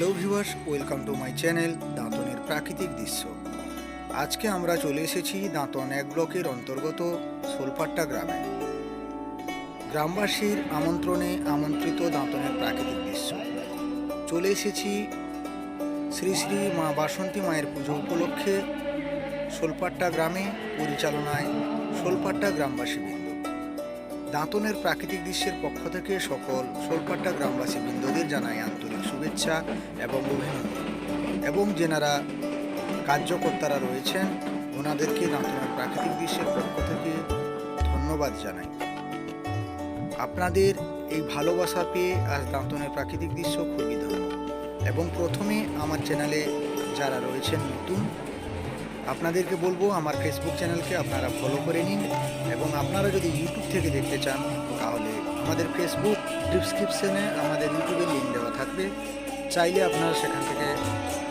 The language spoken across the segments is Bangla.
Hello viewers, welcome to my channel দাঁতনের প্রাকৃতিক দৃশ্য। আজকে আমরা চলে এসেছি দাঁতন এক ব্লকের অন্তর্গত সোলপাট্টা গ্রামে। গ্রামবাসীর আমন্ত্রণে আমন্ত্রিত দাঁতনের প্রাকৃতিক দৃশ্য। চলে এসেছি শ্রী শ্রী মা বাসন্তী মায়ের পুজো উপলক্ষে সোলপাট্টা গ্রামে, পরিচালনায় সোলপাট্টা গ্রামবাসীবৃন্দ। দাঁতনের প্রাকৃতিক দৃশ্যের পক্ষ থেকে সকল সোলপাট্টা গ্রামবাসী বৃন্দদের জানাই আন্তরিক শুভেচ্ছা এবং অভিনন্দন। এবং যেনারা কার্যকর্তারা রয়েছেন, ওনাদেরকে দাঁতনের প্রাকৃতিক দৃশ্যের পক্ষ থেকে ধন্যবাদ জানাই। আপনাদের এই ভালোবাসা পেয়ে আজ দাঁতনের প্রাকৃতিক দৃশ্য খুবই ধন্য। এবং প্রথমে আমার চ্যানেলে যারা রয়েছেন নতুন, আপনাদেরকে বলব আমার ফেসবুক চ্যানেলকে আপনারা ফলো করে নিন। এবং আপনারা যদি ইউটিউব থেকে দেখতে চান, তাহলে আমাদের ফেসবুক ডিসক্রিপশনে আমাদের ইউটিউবের লিঙ্ক দেওয়া থাকবে। চাইলে আপনারা সেখান থেকে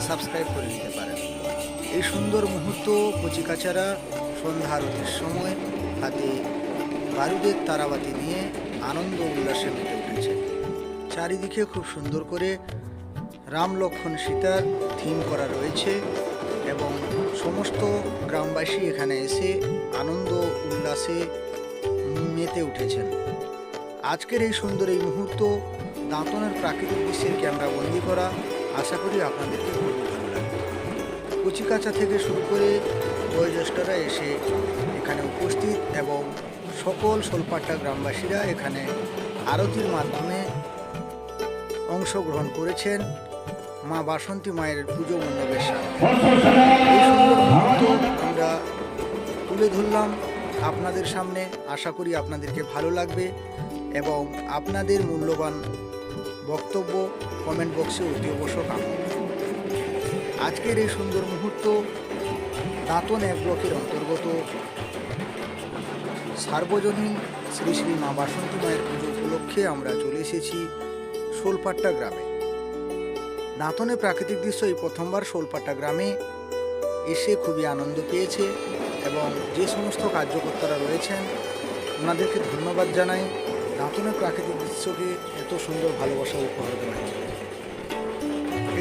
সাবস্ক্রাইব করে নিতে পারেন। এই সুন্দর মুহূর্ত কচিকাচারা, সন্ধ্যা আরতির সময় হাতে বারুদের তারাবাতি নিয়ে আনন্দ উল্লাসে মেতে উঠেছে। চারিদিকে খুব সুন্দর করে রাম লক্ষ্মণ সীতার থিম করা রয়েছে এবং সমস্ত গ্রামবাসী এখানে এসে আনন্দ উল্লাসে মেতে উঠেছেন। আজকের এই সুন্দর এই মুহূর্ত, দাঁতনের প্রাকৃতিক দৃশ্যের ক্যামেরা বন্দি করা, আশা করি আপনাদেরকে খুবই ভালো লাগবে। কচিকাচা থেকে শুরু করে বয়োজ্যেষ্ঠরা এসে এখানে উপস্থিত এবং সকল সোলপাট্টা গ্রামবাসীরা এখানে আরতির মাধ্যমে অংশগ্রহণ করেছেন মা বাসন্তী মায়ের পুজো মণ্ডপের সামনে। এই সুন্দর মুহূর্ত আমরা তুলে ধরলাম আপনাদের সামনে, আশা করি আপনাদেরকে ভালো লাগবে। এবং আপনাদের মূল্যবান বক্তব্য কমেন্ট বক্সে অতি অবশ্য কামনা আজকের এই সুন্দর মুহূর্ত দাঁতন এক ব্লকের অন্তর্গত সার্বজনীন শ্রী শ্রী মা বাসন্তী মায়ের পুজো উপলক্ষে আমরা চলে এসেছি শোলপাট্টা গ্রামে। দাঁতনে প্রাকৃতিক দৃশ্য এই প্রথমবার শোলপাট্টা গ্রামে এসে খুবই আনন্দ পেয়েছে এবং যে সমস্ত কার্যকর্তারা রয়েছেন, ওনাদেরকে ধন্যবাদ জানাই। দাঁতনের প্রাকৃতিক দৃশ্যকে এত সুন্দর ভালোবাসা উপহার জন্য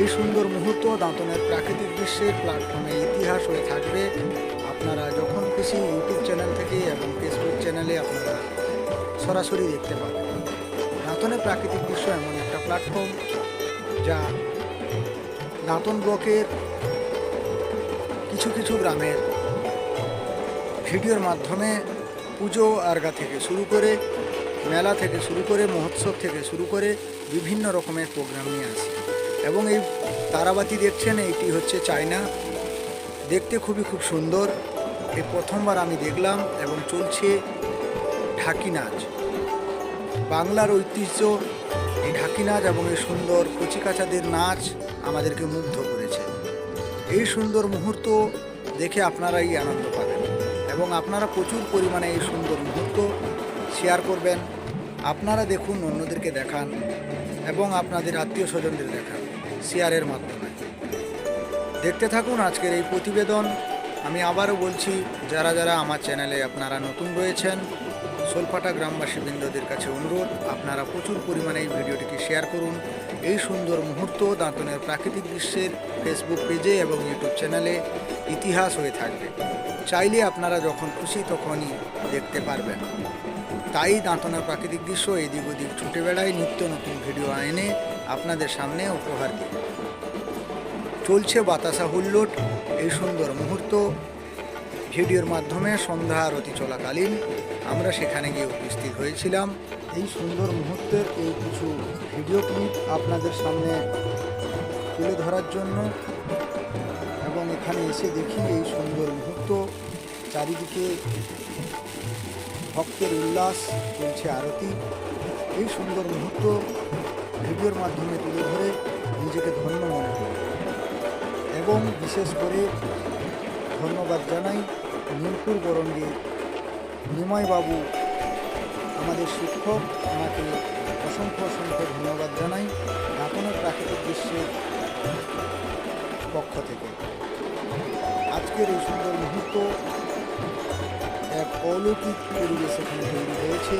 এই সুন্দর মুহূর্ত দাঁতনের প্রাকৃতিক দৃশ্যের প্ল্যাটফর্মে ইতিহাস হয়ে থাকবে। আপনারা যখন খুশি ইউটিউব চ্যানেল থেকে এবং ফেসবুক চ্যানেলে আপনারা সরাসরি দেখতে পাবেন। দাঁতনের প্রাকৃতিক দৃশ্য এমন একটা প্ল্যাটফর্ম যা দাঁতন ব্লকের কিছু কিছু গ্রামের ভিডিওর মাধ্যমে পুজো আর্গা থেকে শুরু করে মেলা থেকে শুরু করে মহোৎসব থেকে শুরু করে বিভিন্ন রকমের প্রোগ্রাম নিয়ে আসে। এবং এই তারাবাতি দেখছেন, এইটি হচ্ছে চায়না। দেখতে খুবই খুব সুন্দর। এই প্রথমবার আমি দেখলাম এবং চলছে ঢাকি নাচ। বাংলার ঐতিহ্য, এই ঢাকি নাচ এবং এই সুন্দর কচিকাচাদের নাচ আমাদেরকে মুগ্ধ করেছে। এই সুন্দর মুহূর্ত দেখে আপনারাই আনন্দ পাবেন। এবং আপনারা প্রচুর পরিমাণে এই সুন্দর মুহূর্ত শেয়ার করবেন, আপনারা দেখুন অন্যদেরকে দেখান এবং আপনাদের আত্মীয় স্বজনদের দেখান শেয়ারের মাধ্যমে। দেখতে থাকুন আজকের এই প্রতিবেদন। আমি আবারও বলছি, যারা যারা আমার চ্যানেলে আপনারা নতুন রয়েছেন সোলপাটা গ্রামবাসী বৃন্দদের কাছে অনুরোধ, আপনারা প্রচুর পরিমাণে এই ভিডিওটিকে শেয়ার করুন। এই সুন্দর মুহূর্ত দাঁতনের প্রাকৃতিক দৃশ্যের ফেসবুক পেজে এবং ইউটিউব চ্যানেলে ইতিহাস হয়ে থাকবে। চাইলে আপনারা যখন খুশি তখনই দেখতে পারবেন। তাই দাঁতনের প্রাকৃতিক দৃশ্য এদিক ওদিক ছুটে বেড়ায় নিত্য নতুন ভিডিও এনে আপনাদের সামনে উপহার দিই চলছে বাতাসা হুল্লোট এই সুন্দর মুহূর্ত। ভিডিওর মাধ্যমে সন্ধ্যা আরতি চলাকালীন আমরা সেখানে গিয়ে উপস্থিত হয়েছিলাম। এই সুন্দর মুহূর্তের এই কিছু ভিডিও ক্লিপ আপনাদের সামনে তুলে ধরার জন্য এবং এখানে এসে দেখি এই সুন্দর মুহূর্ত চারিদিকে ভক্তের উল্লাস, চলছে আরতি। এই সুন্দর মুহূর্ত ভিডিওর মাধ্যমে তুলে ধরে নিজেকে ধন্য মনে করি। এবং বিশেষ করে ধন্যবাদ জানাই নীলপুর বরঙ্গের নিময়বাবু আমাদের শিক্ষক ওনাকে অসংখ্য অসংখ্য ধন্যবাদ জানাই এখনও প্রাকৃতিক দৃশ্যের পক্ষ থেকে। আজকের এই সুন্দর মুহূর্ত এক অলৌকিক পরিবেশ এখানে তৈরি হয়েছে,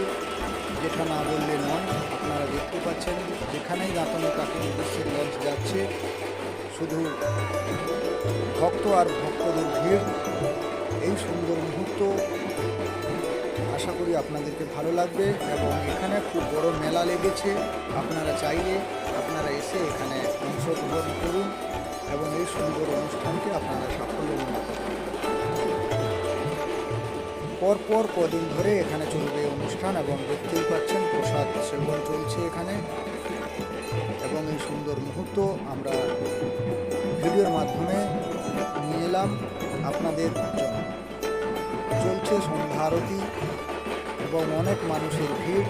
যেটা না বললে নয়, আপনারা দেখতে পাচ্ছেন যেখানেই দাঁতানো প্রাকৃতিক দৃশ্যের লঞ্চ যাচ্ছে, শুধু ভক্ত আর ভক্তদের ভিড়, এই সুন্দর মুহূর্ত আশা করি আপনাদেরকে ভালো লাগবে এবং এখানে খুব বড় মেলা লেগেছে, আপনারা চাইলে আপনারা এসে এখানে অংশগ্রহণ করুন এবং এই সুন্দর অনুষ্ঠানকে আপনারা সাফল্য মনে করুন। পরপর কদিন ধরে এখানে চলবে অনুষ্ঠান এবং দেখতেই পাচ্ছেন প্রসাদ সেবন চলছে এখানে। এবং এই সুন্দর মুহূর্ত আমরা ভিডিওর মাধ্যমে নিয়ে এলাম আপনাদের জন্য। চলছে সন্ধ্যা আরতি এবং অনেক মানুষের ভিড়।